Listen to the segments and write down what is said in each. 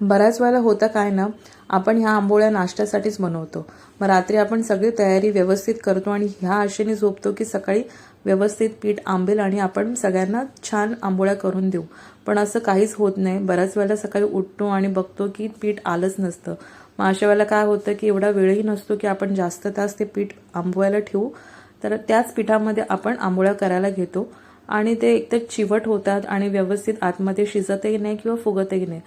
बऱ्याच वेळेला होतं काय ना आपण ह्या आंबोळ्या नाश्त्यासाठीच बनवतो. मग रात्री आपण सगळी तयारी व्यवस्थित करतो आणि ह्या आशेने झोपतो की सकाळी व्यवस्थित पीठ आंबेल आणि आपण सगळ्यांना छान आंबोळ्या करून देऊ. पण असं काहीच होत नाही. बऱ्याच वेळेला सकाळी उठतो आणि बघतो की पीठ आलंच नसतं. मग अशा वेळेला काय होतं की एवढा वेळही नसतो की आपण जास्त तास ते पीठ आंबवायला ठेवू. तर त्याच पिठामध्ये आपण आंबोळ्या करायला घेतो. आणि ते एकतर चिवट होतात आणि व्यवस्थित आतमध्ये शिजतही नाही किंवा फुगतही नाही.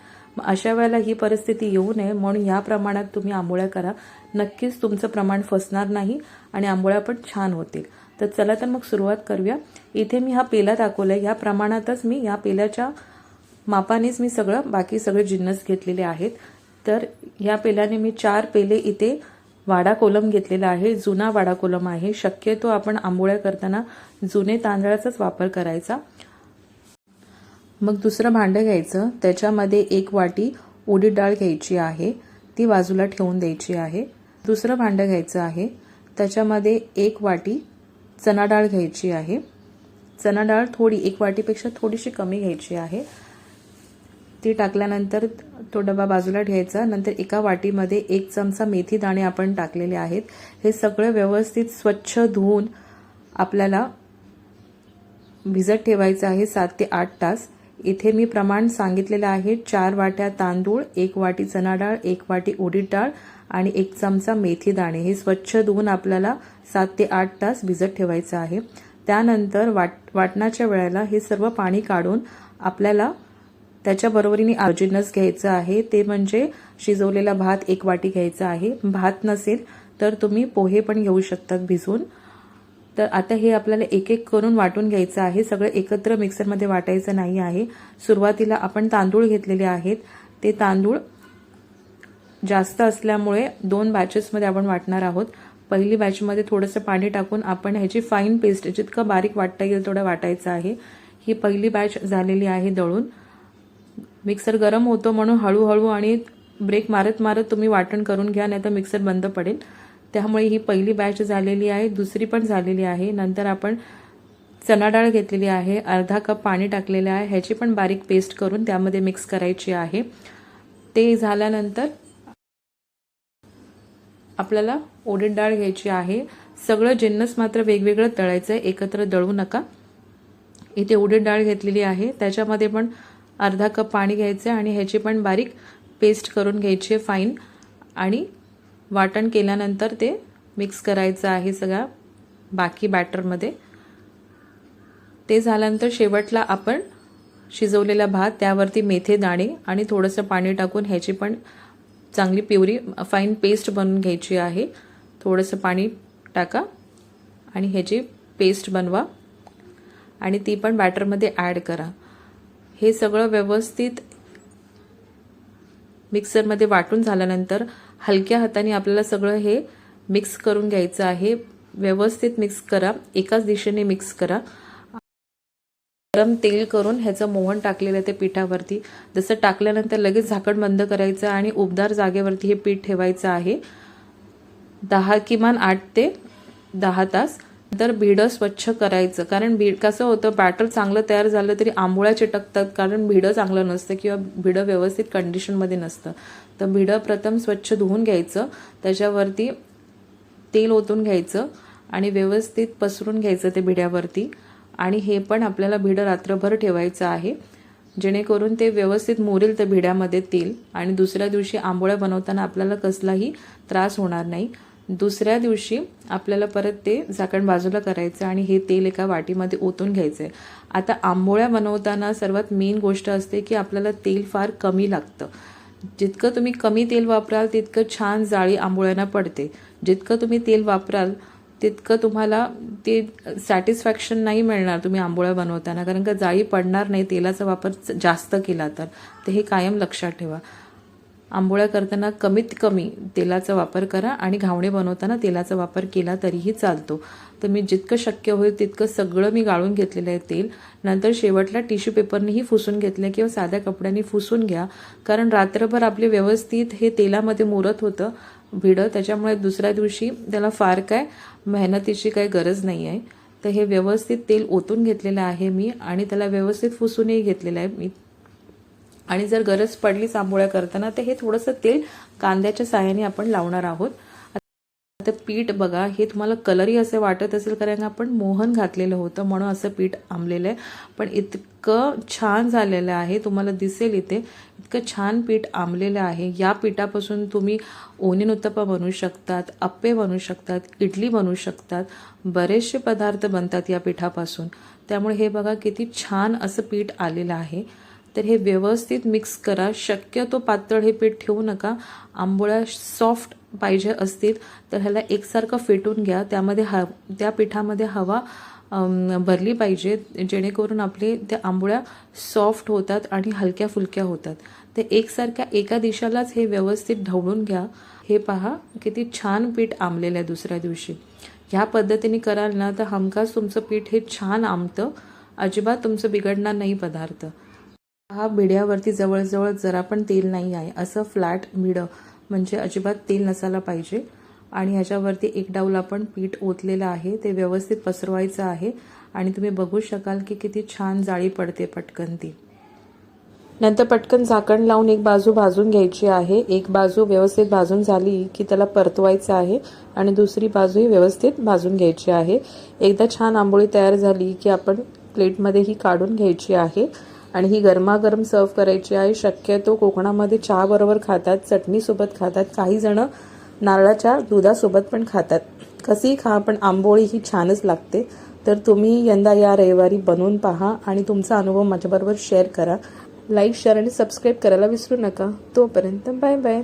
अशा वेळेला ही परिस्थिती येऊ नये. म्हणून या प्रमाणात तुम्ही आंबोळ्या करा. नक्कीच तुमचं प्रमाण फसणार नाही आणि आंबोळ्या पण छान होतील. तर चला तर मग सुरुवात करूया. इथे मी हा पेला दाखवला आहे या प्रमाणातच मी या पेल्याच्या मापानेच मी सगळं बाकी सगळे जिन्नस घेतलेले आहेत. तर या पेल्याने मी चार पेले इथे वाडा कोलम घेतलेला आहे. जुना वाडा कोलम आहे. शक्यतो आपण आंबोळ्या करताना जुने तांदळाचाच वापर करायचा. मग दुसरं भांडं घ्यायचं. त्याच्यामध्ये एक वाटी उडीद डाळ घ्यायची आहे. ती बाजूला ठेवून द्यायची आहे. दुसरं भांडं घ्यायचं आहे. त्याच्यामध्ये एक वाटी चना डाळ घ्यायची आहे. चना डाळ थोडी एक वाटीपेक्षा थोडीशी कमी घ्यायची आहे. ती टाकल्यानंतर तो डबा बाजूला ठेवायचा. नंतर एका वाटीमध्ये एक चमचा मेथी दाणे आपण टाकलेले आहेत. हे सगळं व्यवस्थित स्वच्छ धुवून आपल्याला भिजत ठेवायचं आहे सात ते आठ तास. इथे मी प्रमाण सांगितलेलं आहे. चार वाट्या तांदूळ एक वाटी चना डाळ एक वाटी उडीद डाळ आणि एक चमचा मेथी दाणे. हे स्वच्छ धुवून आपल्याला सात ते आठ तास भिजत ठेवायचं आहे. त्यानंतर वाट वाटणाच्या वेळेला हे सर्व पाणी काढून आपल्याला त्याच्या बरोबरीने घ्यायचं आहे. ते म्हणजे शिजवलेला भात एक वाटी घ्यायचा आहे. भात नसेल तर तुम्ही पोहे पण घेऊ शकतात भिजून. तर आता हे आपल्याला एक एक करून वाटून घ्यायचं आहे. सगळं एकत्र मिक्सरमध्ये वाटायचं नाही आहे. सुरुवातीला आपण तांदूळ घेतलेले आहेत. ते तांदूळ जास्त असल्यामुळे दोन बॅचेसमध्ये आपण वाटणार आहोत. पहिली बॅचमध्ये थोडंसं पाणी टाकून आपण ह्याची फाईन पेस्ट जितकं बारीक वाटता येईल तेवढं वाटायचं आहे. ही पहिली बॅच झालेली आहे दळून. मिक्सर गरम होतो म्हणून हळूहळू आणि ब्रेक मारत मारत तुम्ही वाटण करून घ्या नाही तर मिक्सर बंद पडेल. त्यामुळे ही पहिली बॅच झालेली आहे दुसरी पण झालेली आहे. नंतर आपण चना डाळ घेतलेली आहे अर्धा कप पाणी टाकलेलं आहे ह्याची पण बारीक पेस्ट करून त्यामध्ये मिक्स करायची आहे. ते झाल्यानंतर आपल्याला उडीद डाळ घ्यायची आहे. सगळं जिन्नस मात्र वेगवेगळं तळायचं आहे एकत्र दळू नका. इथे उडीद डाळ घेतलेली आहे त्याच्यामध्ये पण अर्धा कप पाणी घ्यायचं आहे आणि ह्याची पण बारीक पेस्ट करून घ्यायची आहे फाईन आणि वाटण केल्यानंतर ते मिक्स करायचं आहे सगळा बाकी बॅटरमध्ये. ते झाल्यानंतर शेवटला आपण शिजवलेला भात त्यावरती मेथे दाणे आणि थोडंसं पाणी टाकून ह्याची पण चांगली प्युरी फाईन पेस्ट बनवून घ्यायची आहे. थोडंसं पाणी टाका आणि ह्याची पेस्ट बनवा आणि ती पण बॅटरमध्ये ॲड करा. हे सगळं व्यवस्थित मिक्सरमध्ये वाटून झाल्यानंतर हलक्या हाताने आपल्याला सगळं हे मिक्स करून घ्यायचं आहे. व्यवस्थित मिक्स करा. एकाच दिशेने मिक्स करा. गरम तेल करून ह्याचं मोहन टाकलेलं आहे ते पिठावरती. जसं टाकल्यानंतर लगेच झाकण बंद करायचं आणि उबदार जागेवरती हे पीठ ठेवायचं आहे. दहा किमान आठ ते दहा तास नंतर भिडं स्वच्छ करायचं. कारण बीड कसं होतं बॅटर चांगलं तयार झालं तरी आंबोळ्या चिटकतात. कारण भिडं चांगलं नसतं किंवा भिडं व्यवस्थित कंडिशनमध्ये नसतं. तर भिडं प्रथम स्वच्छ धुवून घ्यायचं. त्याच्यावरती तेल ओतून घ्यायचं आणि व्यवस्थित पसरून घ्यायचं ते भिड्यावरती आणि हे पण आपल्याला भिडं रात्रभर ठेवायचं आहे. जेणेकरून ते व्यवस्थित मोरेल त्या भिड्यामध्ये तेल. आणि दुसऱ्या दिवशी आंबोळ्या बनवताना आपल्याला कसलाही त्रास होणार नाही. दुसऱ्या दिवशी आपल्याला परत ते झाकण बाजूला करायचं आणि हे तेल एका वाटीमध्ये ओतून घ्यायचं आहे आता आंबोळ्या बनवताना सर्वात मेन गोष्ट असते की आपल्याला तेल फार कमी लागतं. जितकं तुम्ही कमी तेल वापराल तितकं छान जाळी आंबोळ्यांना पडते. जितकं तुम्ही तेल वापराल तितकं तुम्हाला ते सॅटिस्फॅक्शन नाही मिळणार तुम्ही आंबोळ्या बनवताना. कारण का जाळी पडणार नाही तेलाचा वापर जास्त केला तर. ते हे कायम लक्षात ठेवा. आंबोळ्या करताना कमीत कमी तेलाचा वापर करा आणि घावणे बनवताना तेलाचा वापर केला तरीही चालतो. तर मी जितकं शक्य होईल तितकं सगळं मी गाळून घेतलेलं आहे तेल. नंतर शेवटला टिश्यू पेपरनेही फुसून घेतलं किंवा साध्या कपड्यांनी फुसून घ्या. कारण रात्रभर आपले व्यवस्थित हे तेलामध्ये मुरत होतं भिडं. त्याच्यामुळे दुसऱ्या दिवशी त्याला फार काय मेहनतीची काही गरज नाही आहे तर हे व्यवस्थित तेल ओतून घेतलेलं आहे मी आणि त्याला व्यवस्थित फुसूनही घेतलेलं आहे मी. आणि जर गरज पडली आंबोळ्या करताना तर हे थोडंसं तेल कांद्याच्या साह्याने आपण लावणार आहोत. आता पीठ बघा हे तुम्हाला कलरही असे वाटत असेल कारण आपण मोहन घातलेलं होतं म्हणून असं पीठ आंबलेलं आहे. पण इतकं छान झालेलं आहे तुम्हाला दिसेल इथे इतकं छान पीठ आंबलेलं आहे. या पिठापासून तुम्ही ओनियन उत्तप्पा बनवू शकतात अप्पे बनवू शकतात इडली बनवू शकतात बरेचसे पदार्थ बनतात या पिठापासून. त्यामुळे हे बघा किती छान असं पीठ आलेलं आहे. तर हे व्यवस्थित मिक्स करा. शक्यतो पातळ हे पीठ ठेवू नका. आंबोळ्या सॉफ्ट पाहिजे असतील तर ह्याला एकसारखं फेटून घ्या. त्यामध्ये ह त्या पिठामध्ये हवा भरली पाहिजे जेणेकरून आपले त्या आंबोळ्या सॉफ्ट होतात आणि हलक्या फुलक्या होतात. ते एकसारख्या एका दिशालाच हे व्यवस्थित ढवळून घ्या. हे पहा किती छान पीठ आंबलेलं आहे दुसऱ्या दिवशी. ह्या पद्धतीने कराल ना तर हमखास तुमचं पीठ हे छान आंबतं. अजिबात तुमचं बिघडणार नाही पदार्थ. हा बिड्यावरती जवळजवळ जरा पण तेल नाही आहे. असं फ्लॅट बिडं म्हणजे अजिबात तेल नसायला पाहिजे. आणि ह्याच्यावरती एक डाऊल आपण पीठ ओतलेलं आहे. ते व्यवस्थित पसरवायचं आहे. आणि तुम्ही बघू शकाल की किती छान जाळी पडते पटकन ती. नंतर पटकन झाकण लावून एक बाजू भाजून घ्यायची आहे. एक बाजू व्यवस्थित भाजून झाली की त्याला परतवायचं आहे. आणि दुसरी बाजूही व्यवस्थित भाजून घ्यायची आहे. एकदा छान आंबोळी तयार झाली की आपण प्लेटमध्ये ही काढून घ्यायची आहे. आणि ही गरमागरम सर्व करायची आहे. शक्यतो कोकणामध्ये चहाबरोबर खातात चटणीसोबत खातात. काही जण नारळाच्या दुधासोबत पण खातात. कशीही खा पण आंबोळी ही छानच लागते. तर तुम्ही यंदा या रविवारी बनवून पहा आणि तुमचा अनुभव माझ्याबरोबर शेअर करा. लाईक शेअर आणि सबस्क्राईब करायला विसरू नका. तोपर्यंत बाय बाय.